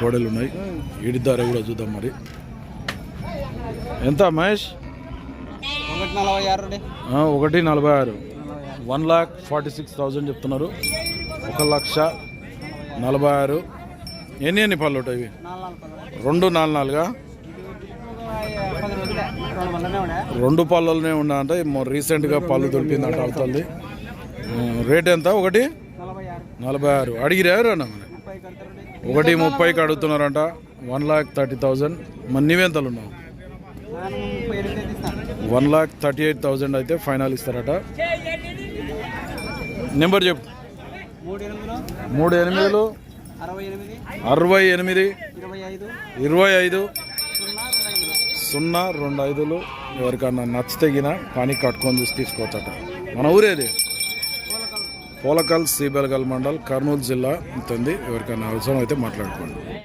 కోడలు ఉన్నాయి ఈడిద్దారే కూడా చూద్దాం మరి. ఎంత మహేష్? ఒకటి నలభై ఆరు one lakh forty six thousand చెప్తున్నారు. ఒక లక్ష నలభై ఆరు. ఎన్ని ఎన్ని పళ్ళు ఉంటాయి ఇవి? రెండు నాలుగు నాలుగా? రెండు పళ్ళనే ఉన్నా అంటే. రీసెంట్గా పళ్ళు దొరికిందంట అవుతుంది రేట్ ఎంత? ఒకటి? నలభై ఆరు. అడిగిరారు అన్న ఒకటి ముప్పైకి అడుగుతున్నారంట. One lakh thirty thousand. మరి నీవెంతలు ఉన్నావు one lakh thirty eight thousand అయితే ఫైనల్ ఇస్తారట. నెంబర్ చెప్పు. మూడు ఎనిమిదిలో. ఎనిమిదిలు అరవై ఎనిమిది. ఇరవై ఐదు. సున్నా రెండు ఐదులు. ఎవరికన్నా నచ్చితేగిన పని కట్టుకొని చూసి తీసుకోవచ్చట. మన ఊరేది? పోలకల్ సిబెల్గల్ మండల్ కర్నూలు జిల్లా ఉంటుంది. ఎవరికైనా అవసరం అయితే మాట్లాడుకోండి.